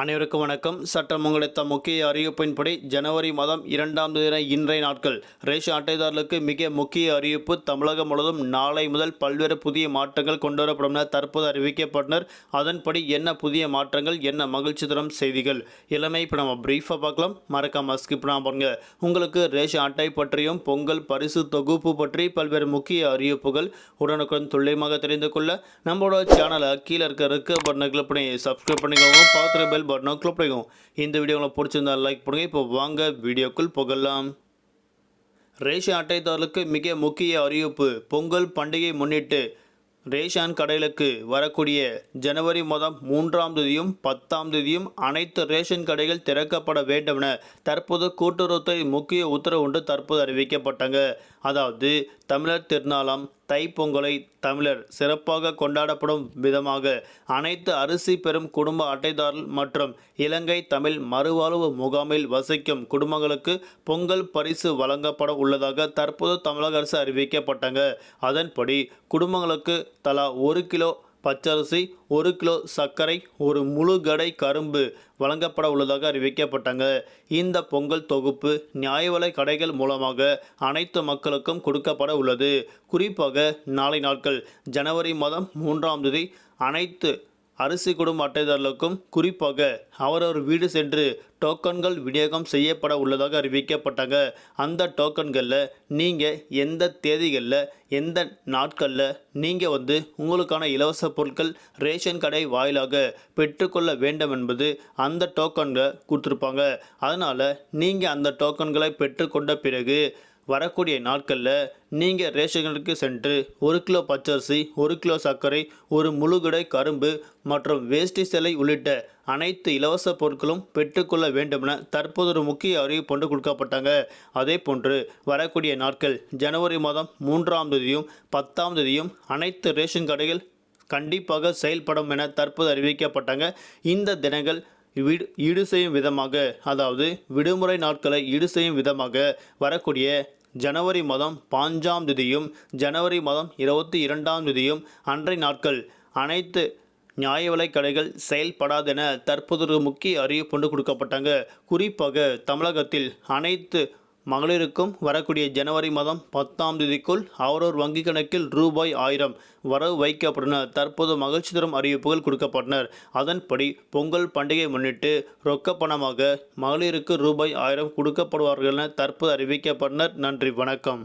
அனைவருக்கும் வணக்கம். சட்டம் உங்களித்த முக்கிய அறிவிப்பின்படி ஜனவரி மாதம் இரண்டாம் தேதி இன்றைய நாட்கள் ரேஷன் அட்டைதாரர்களுக்கு மிக முக்கிய அறிவிப்பு. தமிழகம் முழுவதும் நாளை முதல் பல்வேறு புதிய மாற்றங்கள் கொண்டுவரப்படும் என தற்போது அறிவிக்கப்பட்டனர். அதன்படி என்ன புதிய மாற்றங்கள் என்ன மகிழ்ச்சி தரும் செய்திகள் எல்லாமே இப்போ நம்ம பிரீஃபாக பார்க்கலாம். மறக்காம ஸ்கிப் பண்ணாம பாருங்க. உங்களுக்கு ரேஷன் அட்டை பற்றியும் பொங்கல் பரிசு தொகுப்பு பற்றி பல்வேறு முக்கிய அறிவிப்புகள் உடனுக்குடன் துல்லியமாக தெரிந்து கொள்ள நம்மளோட சேனலை கீழே இருக்க இருக்க பட்டனை கிளிக் பண்ணி சப்ஸ்கிரைப் பண்ணிக்கோங்க. பார்த்துற பெல் பட்டனை கிளிக் பண்ணிக்கோங்க இந்த வீடியோ உங்களுக்கு பிடிச்சிருந்தா லைக் பண்ணுங்கள் இப்போ வாங்க வீடியோக்குள் புகழலாம் ரேஷன் அட்டைதாரர்களுக்கு மிக முக்கிய அறிவிப்பு. பொங்கல் பண்டிகை முன்னிட்டு ரேஷன் கடைகளுக்கு வரக்கூடிய ஜனவரி மாதம் மூன்றாம் தேதியும் பத்தாம் தேதியும் அனைத்து ரேஷன் கடைகள் திறக்கப்பட வேண்டும் என தற்போது கூட்டுறவுத்துறை முக்கிய உத்தரவு ஒன்று தற்போது அறிவிக்கப்பட்டாங்க. அதாவது தமிழர் திருநாளாம் தைப்பொங்கலை தமிழர் சிறப்பாக கொண்டாடப்படும் விதமாக அனைத்து அரிசி பெறும் குடும்ப அட்டைதாரர் மற்றும் இலங்கை தமிழ் மறுவாழ்வு முகாமில் வசிக்கும் குடும்பங்களுக்கு பொங்கல் பரிசு வழங்கப்பட உள்ளதாக தற்போது தமிழக அரசு அறிவிக்கப்பட்டாங்க. அதன்படி குடும்பங்களுக்கு தலா ஒரு கிலோ பச்சரிசி ஒரு கிலோ சர்க்கரை ஒரு முழு கடை கரும்பு வழங்கப்பட உள்ளதாக அறிவிக்கப்பட்டாங்க. இந்த பொங்கல் தொகுப்பு நியாய விலை கடைகள் மூலமாக அனைத்து மக்களுக்கும் கொடுக்கப்பட உள்ளது. குறிப்பாக நாளை நாட்கள் ஜனவரி மாதம் மூன்றாம் தேதி அனைத்து அரிசி குடும்ப அட்டைதாரர்களுக்கும் குறிப்பாக அவரவர் வீடு சென்று டோக்கன்கள் விநியோகம் செய்யப்பட உள்ளதாக அறிவிக்கப்பட்டாங்க. அந்த டோக்கன்களில் நீங்கள் எந்த தேதிகளில் எந்த நாட்களில் நீங்கள் வந்து உங்களுக்கான இலவச பொருட்கள் ரேஷன் கடை வாயிலாக பெற்றுக்கொள்ள வேண்டும் என்பது அந்த டோக்கன்களை கொடுத்துருப்பாங்க. அதனால் நீங்கள் அந்த டோக்கன்களை பெற்றுக்கொண்ட பிறகு வரக்கூடிய நாட்களில் நீங்கள் ரேஷன்களுக்கு சென்று ஒரு கிலோ பச்சரிசி ஒரு கிலோ சர்க்கரை ஒரு முழுகுடை கரும்பு மற்றும் வேஷ்டி சிலை உள்ளிட்ட அனைத்து இலவச பொருட்களும் பெற்றுக்கொள்ள வேண்டுமென தற்போது ஒரு முக்கிய அறிவிப்பு ஒன்று கொடுக்கப்பட்டாங்க. அதே போன்று வரக்கூடிய நாட்கள் ஜனவரி மாதம் மூன்றாம் தேதியும் பத்தாம் தேதியும் அனைத்து ரேஷன் கடைகள் கண்டிப்பாக செயல்படும் என தற்போது அறிவிக்கப்பட்டாங்க. இந்த தினங்கள் வீடு ஈடு செய்யும் விதமாக அதாவது விடுமுறை நாட்களை ஈடு செய்யும் விதமாக வரக்கூடிய ஜனவரி மாதம் பாஞ்சாம் தேதியும் ஜனவரி மாதம் இருபத்தி இரண்டாம் தேதியும் அன்றை நாட்கள் அனைத்து நியாய விலைக்கடைகள் செயல்படாதென தற்போது ஒரு முக்கிய அறிவிப்பு கொண்டு கொடுக்கப்பட்டாங்க. குறிப்பாக தமிழகத்தில் அனைத்து மகளிருக்கும் வரக்கூடிய ஜனவரி மாதம் பத்தாம் தேதிக்குள் அவரோர் வங்கி கணக்கில் ரூபாய் ஆயிரம் வரவு வைக்கப்பட்டனர். தற்போது மகிழ்ச்சி தரும் அறிவிப்புகள் கொடுக்கப்பட்டனர். அதன்படி பொங்கல் பண்டிகை முன்னிட்டு ரொக்க பணமாக மகளிருக்கு ரூபாய் ஆயிரம் கொடுக்கப்படுவார்கள் என தற்போது அறிவிக்கப்பட்டனர். நன்றி வணக்கம்.